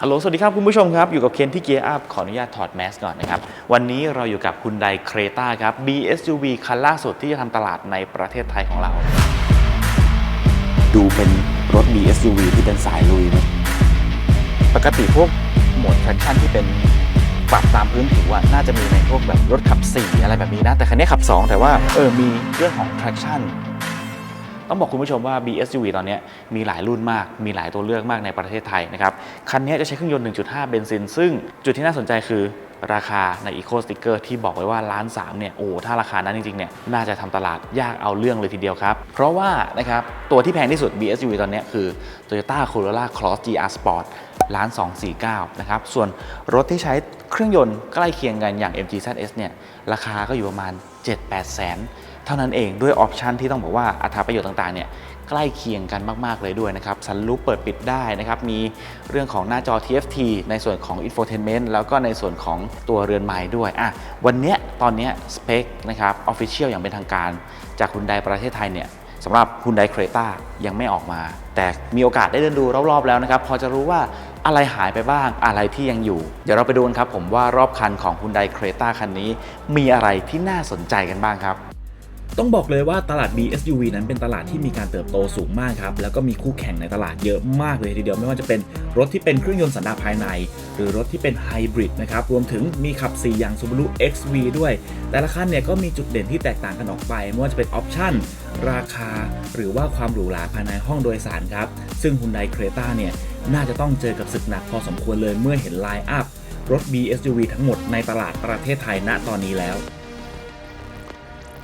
ฮัลโหล สวัสดีครับคุณผู้ชมครับ อยู่กับเคนที่เกียร์อัพขออนุญาตถอดแมสก่อนนะครับ วันนี้เราอยู่กับคุณไดเครตาครับ BSUV คันล่าสุดที่จะทำตลาดในประเทศไทยของเรา ดูเป็นรถ BSUV ที่เป็นสายลุยไหมปกติพวกโหมด traction ที่เป็นปรับตามพื้นผิวอะน่าจะมีในพวกแบบรถขับ 4 อะไรแบบนี้นะ แต่คันนี้ขับ 2 แต่ว่าเออมีเรื่องของ traction ต้องบอกคุณผู้ชมว่า BSUV ตอนนี้มีหลายรุ่นมาก มีหลายตัวเลือกมากในประเทศไทยนะครับ คันนี้จะใช้เครื่องยนต์ 1.5 เบนซิน ซึ่งจุดที่น่าสนใจคือราคาใน Eco Sticker ที่บอกไว้ว่าล้านสามเนี่ย โอ้ ถ้าราคานั้นจริงๆ เนี่ย น่าจะทำตลาดยากเอาเรื่องเลยทีเดียวครับ เพราะว่านะครับ ตัวที่แพงที่สุด BSUV ตอนนี้คือ Toyota Corolla Cross GR Sport ล้าน249 นะครับ ส่วนรถที่ใช้เครื่องยนต์ใกล้เคียงกันอย่าง MG ZS เนี่ย ราคาก็อยู่ประมาณ 7-8แสน เท่านั้นเองด้วยออปชันที่ต้องบอกว่าอัตราประโยชน์ต่างๆเนี่ยใกล้เคียงกันมาก ๆ เลยด้วยนะครับสันลูปเปิดปิดได้นะครับ มีเรื่องของหน้าจอ TFT ในส่วนของ Infotainment แล้วก็ในส่วนของตัวเรือนไม้ด้วยอะวันเนี้ยตอนเนี้ยสเปคนะครับออฟฟิเชียลอย่างเป็นทางการ จากคุณไดประเทศไทยเนี่ยสำหรับคุณไดเครต้ายังไม่ออกมา แต่มีโอกาสได้เดินดูรอบๆแล้วนะครับ พอจะรู้ว่าอะไรหายไปบ้างอะไรที่ยังอยู่ เดี๋ยวเราไปดูกันครับผมว่ารอบคันของคุณไดเครต้าคันนี้ มีอะไรที่น่าสนใจกันบ้างครับ ต้องบอกเลยว่าตลาด BSUV นั้นเป็นตลาดที่มีการเติบโตสูงมากครับ แล้วก็มีคู่แข่งในตลาดเยอะมากเลยทีเดียว ไม่ว่าจะเป็นรถที่เป็นเครื่องยนต์สันดาปภายใน หรือรถที่เป็นไฮบริดนะครับ รวมถึงมีขับ 4 อย่าง Subaru XV ด้วย แต่ละคันเนี่ยก็มีจุดเด่นที่แตกต่างกันออกไป ไม่ว่าจะเป็นออปชั่น ราคา หรือว่าความหรูหราภายในห้องโดยสารครับ ซึ่ง Hyundai Creta เนี่ยน่าจะต้องเจอกับศึกหนักพอสมควรเลยเมื่อเห็นไลน์อัพรถ BSUV ทั้งหมดในตลาดประเทศไทยณตอนนี้แล้ว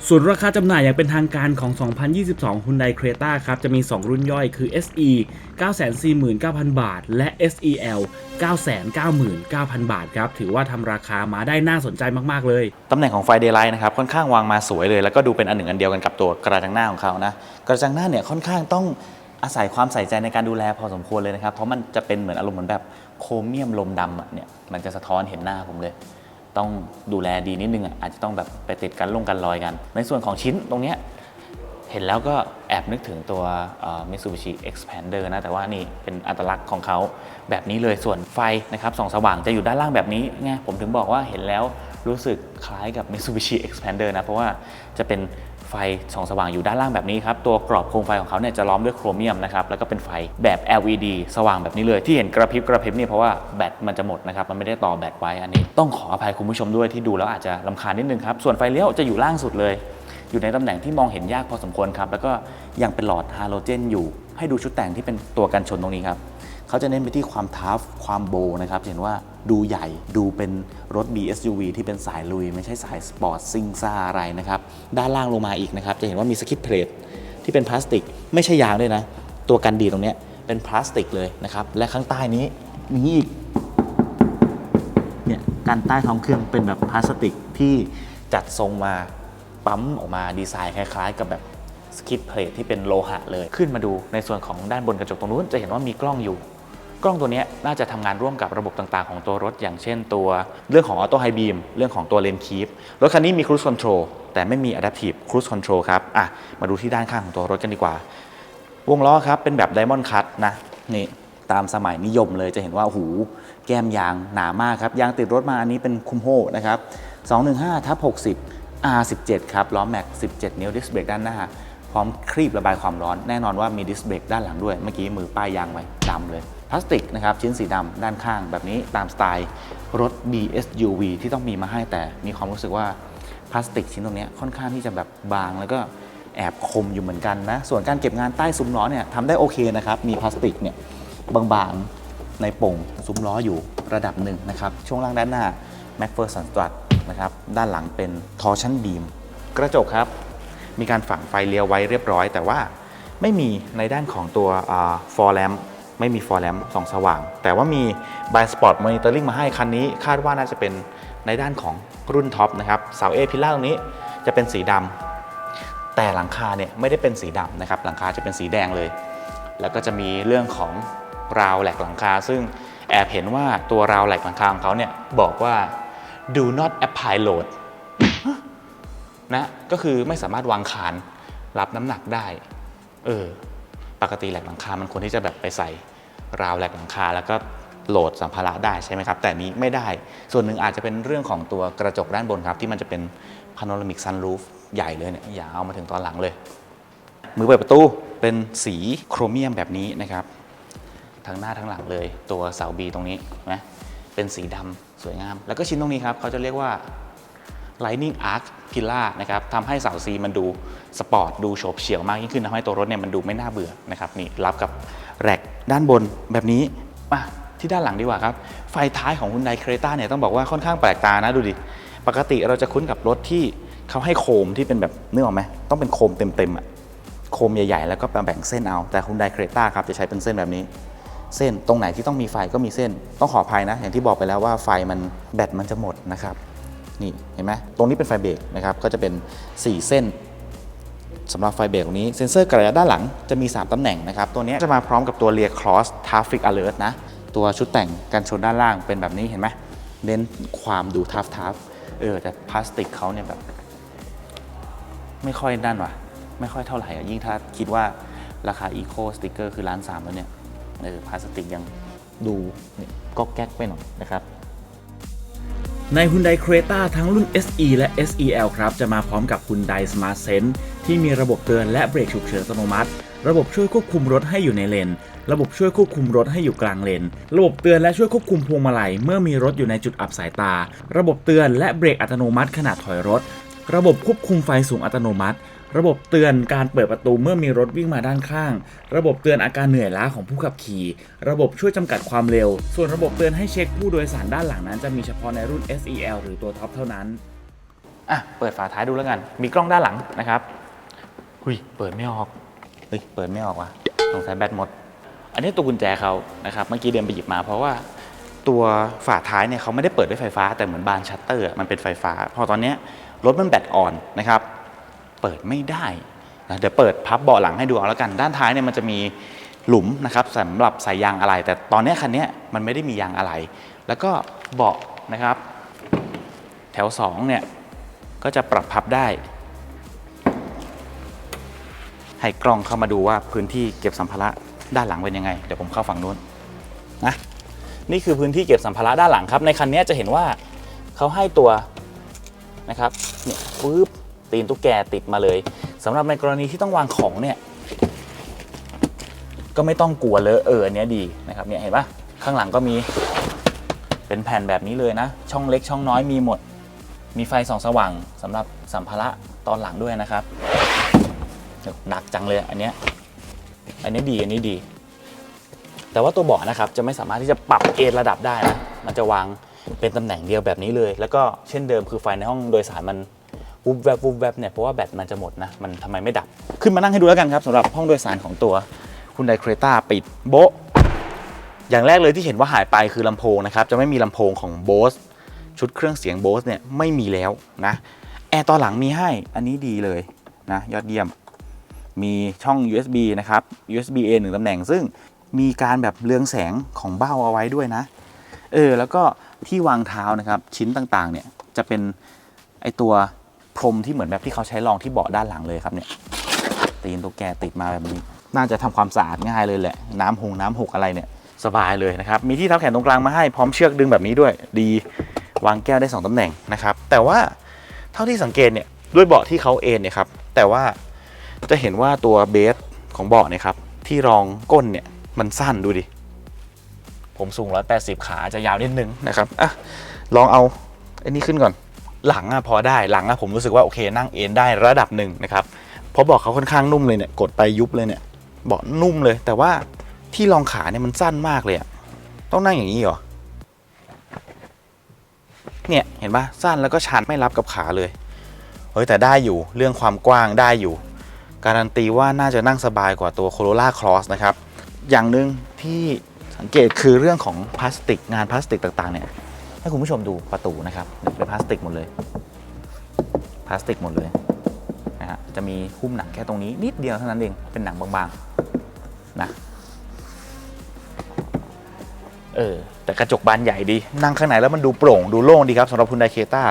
ส่วนราคาจำหน่ายอย่างเป็นทางการของ 2022 Hyundai Creta ครับ จะมี 2 รุ่นย่อยคือ SE 949,000 บาท และ SEL 999,000 บาทครับ ถือว่าทำราคามาได้น่าสนใจมาก ๆ เลย ตำแหน่งของไฟเดย์ไลท์นะครับ ค่อนข้างวางมาสวยเลย แล้วก็ดูเป็นอันหนึ่งอันเดียวกันกับตัวกระจังหน้าของเขานะ กระจังหน้าเนี่ยค่อนข้างต้องอาศัยความใส่ใจในการดูแลพอสมควรเลยนะครับ เพราะมันจะเป็นเหมือนอารมณ์เหมือนแบบโครเมียมลมดำอะเนี่ย มันจะสะท้อนเห็นหน้าผมเลย ต้องดูแลดีนิดนึงอะอาจจะต้องแบบไปติดกันลงกันรอยกัน ในส่วนของชิ้นตรงเนี้ยเห็นแล้วก็แอบนึกถึงตัวเอ่อ Mitsubishi Expander นะ แต่ว่านี่เป็นอัตลักษณ์ของเขาแบบนี้เลยส่วนไฟนะครับส่องสว่างจะอยู่ด้านล่างแบบนี้ไงผมถึงบอกว่าเห็นแล้วรู้สึกคล้ายกับ Mitsubishi Expander นะ เพราะว่าจะเป็น ไฟส่องสว่างอยู่ด้านล่างแบบนี้ครับ ตัวกรอบโคมไฟของเขาเนี่ยจะล้อมด้วยโครเมียมนะครับ แล้วก็เป็นไฟแบบ LED สว่างแบบนี้เลย ที่เห็นกระพริบกระพริบนี่เพราะว่าแบตมันจะหมดนะครับ มันไม่ได้ต่อแบตไว้อันนี้ ต้องขออภัยคุณผู้ชมด้วยที่ดูแล้วอาจจะลำคาญนิดนึงครับ ส่วนไฟเลี้ยวจะอยู่ล่างสุดเลย อยู่ในตำแหน่งที่มองเห็นยากพอสมควรครับ แล้วก็ยังเป็นหลอดฮาโลเจนอยู่ ให้ดูชุดแต่งที่เป็นตัวกันชนตรงนี้ครับ เขาจะเน้นไปที่ความทัฟความโบนะครับเห็นว่าดูใหญ่ดูเป็นรถ BSUV ที่เป็นสายลุย ไม่ใช่สายสปอร์ตซิ่งซ่าอะไรนะครับด้านล่างลงมาอีกนะครับจะเห็นว่ามีสกิทเพลทที่เป็นพลาสติก ไม่ใช่ยางด้วยนะ ตัวกันดีตรงนี้เป็นพลาสติกเลยนะครับและข้างใต้นี้มีอีกเนี่ยการใต้ท้องเครื่องเป็นแบบพลาสติกที่จัดทรงมาปั๊มออกมาดีไซน์คล้ายๆ กับแบบสกิทเพลทที่เป็นโลหะเลยขึ้นมาดูในส่วนของด้านบนกระจกตรงนู้นจะเห็นว่ามีกล้องอยู่ กล้องตัวนี้น่าจะทำงานร่วมกับระบบต่างๆ ของตัวรถ อย่างเช่นตัวเรื่องของออโต้ไฮบีมเรื่องของตัวเลนคีฟรถคันนี้มีครู i คอนโทรลแต่ไม่มี Adaptive Cruise Control ครับอะมาดูที่ด้านข้างของตัวรถกันดีกว่า วงล้อครับเป็นแบบไดมอนด์คัตนะนี่ตามสมัยนิยมเลยจะเห็นว่าหูแก้มยางหนามากครับ ยางติดรถมาอันนี้เป็นคุมโฮนะครับ 215ทับ60 R17 ครับล้อแม็ก 17 นิ้วดิสเบรกด้านหน้าพร้อมครีบระบายความร้อน แน่นอนว่ามีดิสเบรกด้านหลังด้วย เมื่อกี้มือป้ายยางไว้ดำเลย พลาสติกนะครับชิ้นสีดำด้านข้างแบบนี้ตามสไตล์รถ BSUV ที่ต้องมีมาให้แต่มีความรู้สึกว่าพลาสติกชิ้นตรงนี้ค่อนข้างที่จะแบบบางแล้วก็แอบคมอยู่เหมือนกันนะ ส่วนการเก็บงานใต้ซุ้มล้อเนี่ยทำได้โอเคนะครับ มีพลาสติกเนี่ยบางๆในโป่งซุ้มล้ออยู่ระดับหนึ่งนะครับ ช่วงล่างด้านหน้า m a c p h e r s o n Strut นะครับด้านหลังเป็นทอร์ชันบีมกระจกครับ มีการฝังไฟเลี้ยวไว้เรียบร้อย แต่ว่าไม่มีในด้านของตัวฟอร์แลม ไม่มีฟอร์แลมส่องสว่าง แต่ว่ามี b i Spot Monitoring มาให้คันนี้ คาดว่าน่าจะเป็นในด้านของรุ่นท็อปนะครับเสาเอพิล่าตรงนี้จะเป็นสีดำแต่หลังคาเนี่ยไม่ได้เป็นสีดำนะครับหลังคาจะเป็นสีแดงเลย แล้วก็จะมีเรื่องของราวแหลกหลังคา ซึ่งแอบเห็นว่าตัวราวแหลกหลังคาของเขาเนี่ยบอกว่า do not apply load นะก็คือไม่สามารถวางคานรับน้ำหนักได้ เออ ปกติแหลกหลังคา มันควรที่จะแบบไปใส่ ราวแหลกหลังคา แล้วก็โหลดสัมภาระได้ใช่ไหมครับ แต่นี้ไม่ได้ ส่วนหนึ่งอาจจะเป็นเรื่องของตัวกระจกด้านบนครับ ที่มันจะเป็นพาโนรามิกซันรูฟใหญ่เลยเนี่ยอย่าเอามาถึงตอนหลังเลย มือเปิดประตูเป็นสีโครเมียมแบบนี้นะครับ ทั้งหน้าทั้งหลังเลย ตัวเสาบีตรงนี้นะเป็นสีดำสวยงาม แล้วก็ชิ้นตรงนี้ครับเขาจะเรียกว่า Lightning Arc Pillar นะครับทำให้เสาซีมันดูสปอร์ตดูโฉบเฉี่ยวมากยิ่งขึ้นทำให้ตัวรถเนี่ยมันดูไม่น่าเบื่อนะครับนี่รับกับแร็กด้านบนแบบนี้มาที่ด้านหลังดีกว่าครับ ไฟท้ายของ Hyundai Creta เนี่ยต้องบอกว่าค่อนข้างแปลกตานะดูดิ ปกติเราจะคุ้นกับรถที่เขาให้โคมที่เป็นแบบนึกออกไหมต้องเป็นโคมเต็มๆอะโคมใหญ่ๆ แล้วก็แบ่งเส้นเอา แต่ Hyundai Creta ครับจะใช้เป็นเส้นแบบนี้ เส้นตรงไหนที่ต้องมีไฟก็มีเส้น ต้องขออภัยนะ อย่างที่บอกไปแล้วว่าไฟมันแบตมันจะหมดนะครับ นี่เห็นไหมตรงนี้เป็นไฟเบรกนะครับก็จะเป็น 4 เส้นสำหรับไฟเบรกตรงนี้เซ็นเซอร์กระยะด้านหลังจะมี 3ตำแหน่งนะครับ ตัวนี้จะมาพร้อมกับตัว Rear Cross Traffic Alert นะ ตัวชุดแต่งกันชนด้านล่างเป็นแบบนี้เห็นไหมเน้นความดูทัฟทัฟเออแต่พลาสติกเขาเนี่ยแบบ ไม่ค่อยด้านวะไม่ค่อยเท่าไหร่อะยิ่งถ้าคิดว่าราคา Eco Sticker คือล้านสามแล้วเนี่ยเออพลาสติกยังดูก็แก๊กไปหน่อยนะครับ ใน Hyundai Creta ทั้งรุ่น SE และ SEL ครับ จะมาพร้อมกับ Hyundai Smart Sense ที่มีระบบเตือนและเบรกฉุกเฉินอัตโนมัติ ระบบช่วยควบคุมรถให้อยู่ในเลน ระบบช่วยควบคุมรถให้อยู่กลางเลน ระบบเตือนและช่วยควบคุมพวงมาลัยเมื่อมีรถอยู่ในจุดอับสายตา ระบบเตือนและเบรกอัตโนมัติขณะถอยรถ ระบบควบคุมไฟสูงอัตโนมัติ ระบบเตือนการเปิดประตูเมื่อมีรถวิ่งมาด้านข้าง ระบบเตือนอาการเหนื่อยล้าของผู้ขับขี่ ระบบช่วยจำกัดความเร็ว ส่วนระบบเตือนให้เช็คผู้โดยสารด้านหลังนั้นจะมีเฉพาะในรุ่น SEL หรือตัวท็อปเท่านั้น อะ เปิดฝาท้ายดูแล้วกัน มีกล้องด้านหลังนะครับหุยเปิดไม่ออกเฮ้ยเปิดไม่ออกว่ะสงสัยแบตหมด อันนี้ตัวกุญแจเขานะครับ เมื่อกี้เดินไปหยิบมาเพราะว่าตัวฝาท้ายเนี่ยเขาไม่ได้เปิดด้วยไฟฟ้า แต่เหมือนบานชัตเตอร์อะมันเป็นไฟฟ้า พอตอนเนี้ยรถมันแบตอ่อนนะครับ เปิดไม่ได้นะเดี๋ยวเปิดพับเบาะหลังให้ดูเอาแล้วกัน ด้านท้ายเนี่ยมันจะมีหลุมนะครับสำหรับใส่ยางอะไร แต่ตอนนี้คันนี้มันไม่ได้มียางอะไร แล้วก็เบาะนะครับ แถวสองเนี่ยก็จะปรับพับได้ ให้กล้องเข้ามาดูว่าพื้นที่เก็บสัมภาระด้านหลังเป็นยังไง เดี๋ยวผมเข้าฝั่งนู้นนะนี่คือพื้นที่เก็บสัมภาระด้านหลังครับ ในคันนี้จะเห็นว่าเขาให้ตัวนะครับเนี่ยปึ๊บ ตีนตุ๊กแกติดมาเลยสำหรับในกรณีที่ต้องวางของเนี่ย ก็ไม่ต้องกลัวเลอะเออนเนี้ยดีนะครับเนี่ยเห็นปะข้างหลังก็มีเป็นแผ่นแบบนี้เลยนะ ช่องเล็กช่องน้อยมีหมด มีไฟส่องสว่างสำหรับสัมภาระตอนหลังด้วยนะครับหนักจังเลยอันเนี้ยอันนี้ดีอันนี้ดี แต่ว่าตัวเบาะนะครับ จะไม่สามารถที่จะปรับเอนระดับได้นะมันจะวางเป็นตำแหน่งเดียวแบบนี้เลย แล้วก็เช่นเดิมคือไฟในห้องโดยสารมัน วูบแวบวูบแวบเนี่ยเพราะว่าแบตมันจะหมดนะ มันทำไมไม่ดับ ขึ้นมานั่งให้ดูแล้วกันครับสำหรับห้องโดยสารของตัวคุณไดเครตาปิดโบะอย่างแรกเลยที่เห็นว่าหายไปคือลำโพงนะครับ จะไม่มีลำโพงของ Bose ชุดเครื่องเสียง Bose เนี่ยไม่มีแล้วนะแอร์ตอนหลังมีให้อันนี้ดีเลยนะยอดเยี่ยมมีช่อง USB นะครับ USB A หนึ่งตำแหน่ง ซึ่งมีการแบบเรืองแสงของเบ้าเอาไว้ด้วยนะ เออ แล้วก็ที่วางเท้านะครับ ชิ้นต่างๆ เนี่ย จะเป็นไอตัว พรมที่เหมือนแบบที่เขาใช้รองที่เบาะด้านหลังเลยครับเนี่ยตีนตัวแกติดมาแบบนี้ น่าจะทำความสะอาดง่ายเลยแหละ น้ำหงน้ำหกอะไรเนี่ยสบายเลยนะครับ มีที่ทับแขนตรงกลางมาให้พร้อมเชือกดึงแบบนี้ด้วย ดีวางแก้วได้สองตำแหน่งนะครับ แต่ว่าเท่าที่สังเกตเนี่ยด้วยเบาะที่เขาเอนเนี่ยครับ แต่ว่าจะเห็นว่าตัวเบสของเบาะเนี่ยครับที่รองก้นเนี่ยมันสั้นดูดิ ผมสูง 180 ขาจะยาวนิดนึงนะครับอะลองเอาไอ้นี่ขึ้นก่อน หลังอะพอได้หลังอะผมรู้สึกว่าโอเคนั่งเอนได้ระดับหนึ่งนะครับเพราะบาะเขาค่อนข้างนุ่มเลยเนี่ยกดไปยุบเลยเนี่ยเบาะนุ่มเลย แต่ว่าที่รองขาเนี่ยมันสั้นมากเลยอะต้องนั่งอย่างนี้เหรอเนี่ยเห็นปะสั้นแล้วก็ชันไม่รับกับขาเลยเฮ้ยแต่ได้อยู่เรื่องความกว้างได้อยู่ การันตีว่าน่าจะนั่งสบายกว่าตัว Corolla Cross นะครับ อย่างหนึ่งที่สังเกตคือเรื่องของพลาสติกงานพลาสติกต่างๆเนี่ย ให้คุณผู้ชมดูประตูนะครับเป็นพลาสติกหมดเลยพลาสติกหมดเลยนะฮะจะมีหุ้มหนังแค่ตรงนี้นิดเดียวเท่านั้นเองเป็นหนังบางๆนะเออแต่กระจกบานใหญ่ดี นั่งข้างในแล้วมันดูโปร่งดูโล่งดีครับสำหรับคุณไดเคต้า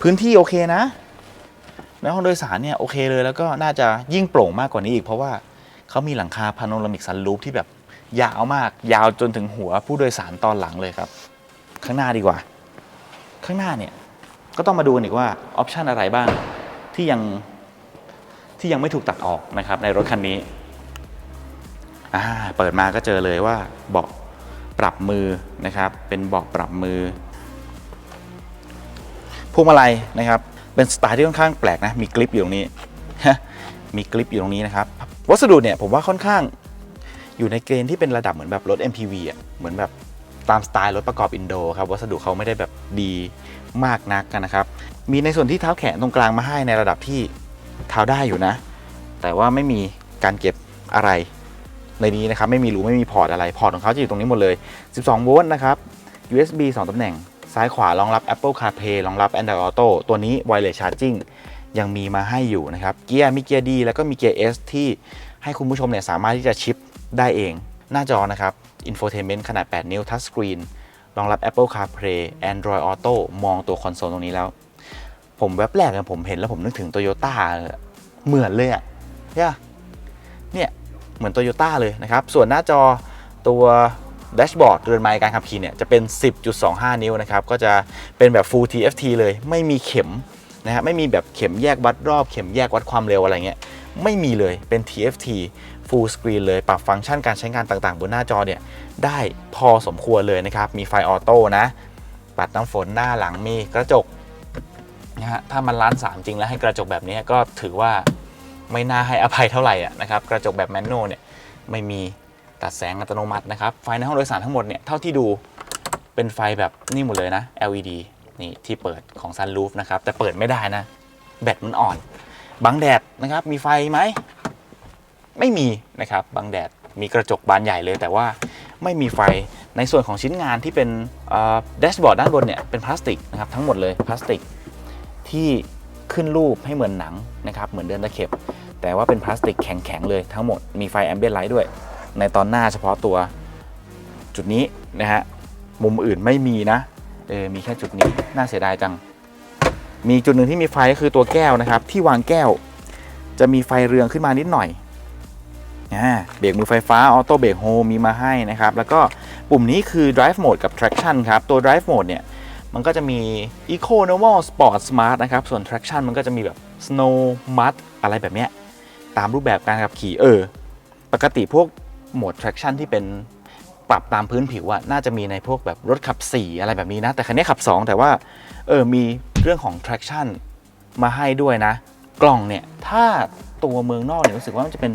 พื้นที่โอเคนะในห้องโดยสารเนี่ยโอเคเลยแล้วก็น่าจะยิ่งโปร่งมากกว่านี้อีก เพราะว่าเขามีหลังคาพาโนรามิกซันรูฟที่แบบยาวมาก ยาวจนถึงหัวผู้โดยสารตอนหลังเลยครับ ข้างหน้าดีกว่า ข้างหน้าเนี่ยก็ต้องมาดูกันอีกว่าออปชันอะไรบ้างที่ยังที่ยังไม่ถูกตัดออกนะครับในรถคันนี้อ่าเปิดมาก็เจอเลยว่าเบาะปรับมือนะครับ เป็นเบาะปรับมือพวงมาลัยนะครับ เป็นสไตล์ที่ค่อนข้างแปลกนะมีกริปอยู่ตรงนี้มีกริปอยู่ตรงนี้นะครับ วัสดุเนี่ยผมว่าค่อนข้างอยู่ในเกณฑ์ที่เป็นระดับเหมือนแบบรถ MPV อะเหมือนแบบ ตามสไตล์รถประกอบอินโดครับวัสดุเขาไม่ได้แบบดีมากนักนนะครับ มีในส่วนที่เท้าแขนตรงกลางมาให้ในระดับที่เท้าได้อยู่นะ แต่ว่าไม่มีการเก็บอะไรในนี้นะครับไม่มีรูไม่มีพอร์ตอะไรพอร์ตของเขาจะอยู่ตรงนี้หมดเลย 12 โวลต์นะครับ USB 2 ตำแหน่ง ซ้ายขวารองรับ Apple CarPlay รองรับ Android Auto ตัวนี้ Wireless Charging ยังมีมาให้อยู่นะครับ เกียร์มีเกียร์ดีแล้วก็มีเกียร์ S ที่ให้คุณผู้ชมเนี่ยสามารถที่จะชิปได้เอง หน้าจอนะครับ Infotainment ขนาด 8 นิ้ว Touch Screen รองรับ Apple CarPlay Android Auto มองตัวคอนโซลตรงนี้แล้ว ผมแวบแรกเนี่ยผมเห็นแล้วผมนึกถึง Toyota เลยอะเหมือนเลยอะเนี่ยเนี่ยเหมือน Toyota เลยนะครับ ส่วนหน้าจอตัวแดชบอร์ดเรือนไม้การขับขี่เนี่ยจะเป็น 10.25 นิ้วนะครับ ก็จะเป็นแบบ Full TFT เลยไม่มีเข็มนะฮะไม่มีแบบเข็มแยกวัดรอบเข็มแยกวัดความเร็วอะไรเงี้ยไม่มีเลยเป็น TFT Full Screen เลยปรับฟังก์ชันการใช้งานต่างๆ บนหน้าจอเนี่ยได้พอสมควรเลยนะครับ มีไฟออโต้นะ ปัดน้ำฝนหน้าหลังมีกระจกนะฮะถ้ามันล้านสามจริงแล้วให้กระจกแบบนี้ก็ถือว่าไม่น่าให้อภัยเท่าไหร่อะนะครับ กระจกแบบแมนนวลเนี่ยไม่มีตัดแสงอัตโนมัตินะครับ ไฟในห้องโดยสารทั้งหมดเนี่ยเท่าที่ดูเป็นไฟแบบนี่หมดเลยนะ LED นี่ที่เปิดของ Sunroof นะครับ แต่เปิดไม่ได้นะ แบตมันอ่อน บังแดดนะครับ มีไฟไหม ไม่มีนะครับบังแดดมีกระจกบานใหญ่เลย แต่ว่าไม่มีไฟในส่วนของชิ้นงานที่เป็นแดชบอร์ดด้านบนเนี่ยเป็นพลาสติกนะครับทั้งหมดเลยพลาสติกที่ขึ้นรูปให้เหมือนหนังนะครับเหมือนเดินตะเข็บ แต่ว่าเป็นพลาสติกแข็งๆเลยทั้งหมดมีไฟแอมเบียนไลท์ด้วย ในตอนหน้าเฉพาะตัวจุดนี้นะฮะมุมอื่นไม่มีนะเออมีแค่จุดนี้น่าเสียดายจัง มีจุดหนึ่งที่มีไฟก็คือตัวแก้วนะครับ ที่วางแก้ว จะมีไฟเรืองขึ้นมานิดหน่อย เบรกมือไฟฟ้าออโต้เบรกโฮมีมาให้นะครับ แล้วก็ปุ่มนี้คือ drive mode กับ traction ครับ ตัว drive mode เนี่ย มันก็จะมี eco normal sport smart นะครับ ส่วน traction มันก็จะมีแบบ snow mud อะไรแบบเนี้ย ตามรูปแบบการขับขี่เออ ปกติพวกโหมด traction ที่เป็นปรับตามพื้นผิวอะน่าจะมีในพวกแบบรถขับ 4 อะไรแบบนี้นะ แต่คันนี้ขับ 2 แต่ว่าเออมีเรื่องของ traction มาให้ด้วยนะ กล่องเนี่ย ถ้า ตัวเมืองนอกเนี่ยรู้สึกว่ามันจะเป็น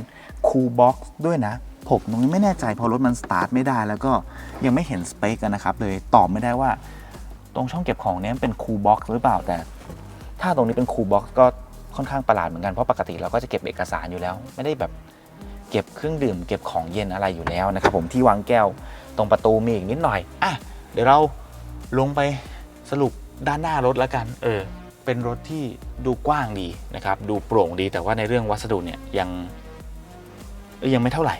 คูลบ็อกซ์ด้วยนะ ผมตรงนี้ไม่แน่ใจเพอรถมันสตาร์ทไม่ได้ แล้วก็ยังไม่เห็นสเปคกันนะครับเลยตอบไม่ได้ว่า ตรงช่องเก็บของเนี้ยเป็นคูลบ็อกซ์หรือเปล่าแต่ ถ้าตรงนี้เป็นคูลบ็อกซ์ก็ค่อนข้างประหลาดเหมือนกันเพราะปกติเราก็จะเก็บเอกสารอยู่แล้ว ไม่ได้แบบเก็บเครื่องดื่ม เก็บของเย็นอะไรอยู่แล้วนะครับผมที่วางแก้วตรงประตูมีอีกนิดหน่อยอะเดี๋ยวเราลงไปสรุปด้านหน้ารถแล้วกัน เออ เป็นรถที่ดูกว้างดีนะครับ ดูโปร่งดีแต่ว่าในเรื่องวัสดุเนี่ยยังยยังไม่เท่าไหร่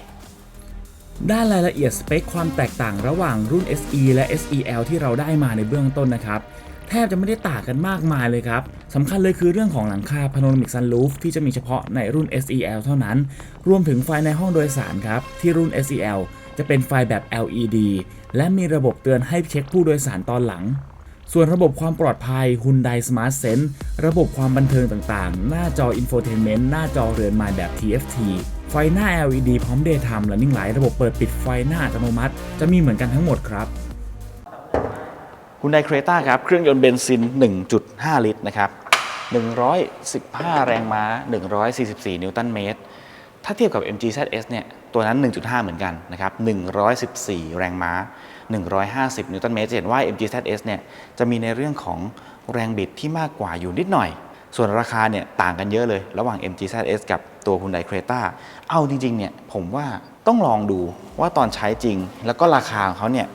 ด้านรายละเอียดสเปคความแตกต่างระหว่างรุ่น SE และ SEL ที่เราได้มาในเบื้องต้นนะครับ แทบจะไม่ได้ต่างกันมากมายเลยครับสำคัญเลยคือเรื่องของหลังคา Panoramic Sunroof ที่จะมีเฉพาะในรุ่น SEL เท่านั้น รวมถึงไฟในห้องโดยสารครับ ที่รุ่น SEL จะเป็นไฟแบบ LED และมีระบบเตือนให้เช็คผู้โดยสารตอนหลัง ส่วนระบบความปลอดภัย Hyundai Smart Sense ระบบความบันเทิงต่างๆ หน้าจอ Infotainment หน้าจอเรือนไม้แบบ TFT ไฟหน้า LED พร้อม Daytime Running Light ระบบเปิดปิดไฟหน้าอัตโนมัติ จะมีเหมือนกันทั้งหมดครับคุณไดเครต้าครับ เครื่องยนต์เบนซิน 1.5 ลิตรนะครับ 115 แรงม้า 144 นิวตันเมตร ถ้าเทียบกับ MG ZS เนี่ย ตัวนั้น 1.5 เหมือนกันนะครับ 114 แรงม้า 150 นิวตันเมตรจะเห็นว่า MG ZS เนี่ยจะมีในเรื่องของแรงบิดที่มากกว่าอยู่นิดหน่อย ส่วนราคาเนี่ยต่างกันเยอะเลย ระหว่าง MG ZS กับตัว Hyundai Creta เอาจริงๆเนี่ยผมว่าต้องลองดูว่าตอนใช้จริง แล้วก็ราคาของเขาเนี่ย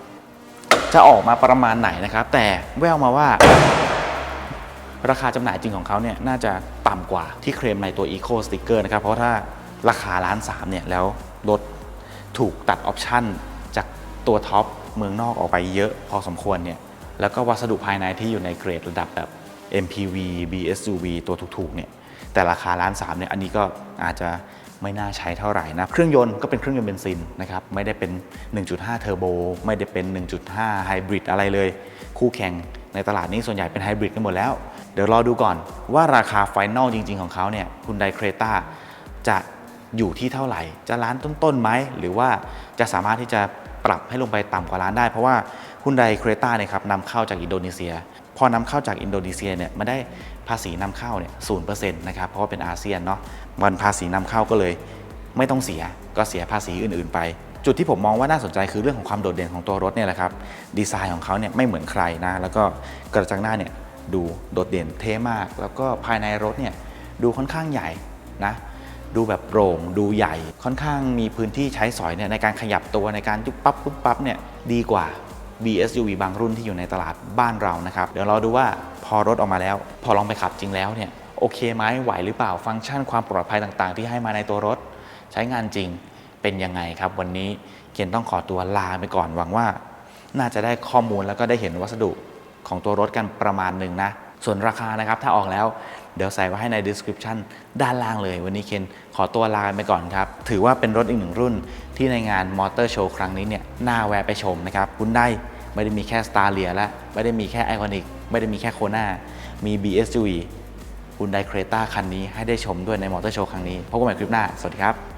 จะออกมาประมาณไหนนะครับ แต่แววมาว่าราคาจำหน่ายจริงของเขาเนี่ยน่าจะต่ำกว่าที่เคลมในตัว Eco Sticker นะครับ เพราะถ้าราคาล้านสามเนี่ยแล้วรถถูกตัดออปชั่นจากตัวท็อป เมืองนอกออกไปเยอะพอสมควรเนี่ยแล้วก็วัสดุภายในที่อยู่ในเกรดระดับแบบ MPV BSUV ตัวถูกๆเนี่ยแต่ราคาล้านสามเนี่ยอันนี้ก็อาจจะไม่น่าใช้เท่าไหร่นะ เครื่องยนต์ก็เป็นเครื่องยนต์เบนซินนะครับ ไม่ได้เป็น 1.5 เทอร์โบ ไม่ได้เป็น 1.5 ไฮบริดอะไรเลย คู่แข่งในตลาดนี้ส่วนใหญ่เป็นไฮบริดกันหมดแล้ว เดี๋ยวรอดูก่อนว่าราคาไฟนอลจริง ๆ ของเขาเนี่ยคุณไดเครต้าจะอยู่ที่เท่าไหร่ จะล้านต้นๆไหม หรือว่าจะสามารถที่จะ ปรับให้ลงไปต่ำกว่าล้านได้ เพราะว่าคุณไดครตาเนี่ยครับนำเข้าจากอินโดนีเซีย พอนำเข้าจากอินโดนีเซียเนี่ยมาได้ภาษีนำเข้าเนี่ยศูนย์เปอร์เซ็นต์นะครับ เพราะว่าเป็นอาเซียนเนาะวันภาษีนำเข้าก็เลย ไม่ต้องเสียก็เสียภาษีอื่น ๆ ไป จุดที่ผมมองว่าน่าสนใจคือเรื่องของความโดดเด่นของตัวรถเนี่ยแหละครับดีไซน์ของเขาเนี่ยไม่เหมือนใครนะแล้วก็กระจังหน้าเนี่ยดูโดดเด่นเท่มาก แล้วก็ภายในรถเนี่ยดูค่อนข้างใหญ่นะ ดูแบบโปร่งดูใหญ่ ค่อนข้างมีพื้นที่ใช้สอยเนี่ยในการขยับตัวในการยุบปั๊บปุ๊บปั๊บเนี่ยดีกว่า BSUV บางรุ่นที่อยู่ในตลาดบ้านเรานะครับ เดี๋ยวเราดูว่าพอรถออกมาแล้ว พอลองไปขับจริงแล้วเนี่ยโอเคไหมไหวหรือเปล่าฟังก์ชันความปลอดภัยต่างๆ ที่ให้มาในตัวรถ ใช้งานจริงเป็นยังไงครับ วันนี้เคนต้องขอตัวลาไปก่อนหวังว่า น่าจะได้ข้อมูลแล้วก็ได้เห็นวัสดุของตัวรถกันประมาณหนึ่งนะ ส่วนราคานะครับถ้าออกแล้วเดี๋ยวใส่ไว้ให้ใน description ด้านล่างเลย วันนี้เคนขอตัวลาไปก่อนครับ ถือว่าเป็นรถอีกหนึ่งรุ่นที่ในงานมอเตอร์โชว์ครั้งนี้เนี่ยน่าแวะไปชมนะครับคุณได้ไม่ได้มีแค่ s t a r l i a และไม่ได้มีแค่ Iconic ไม่ได้มีแค่โคนามี BSUV คุณไดเครตาคันนี้ให้ได้ชมด้วยในมอเตอร์โชว์ครั้งนี้พบกันใหม่คลิปหน้า สวัสดีครับ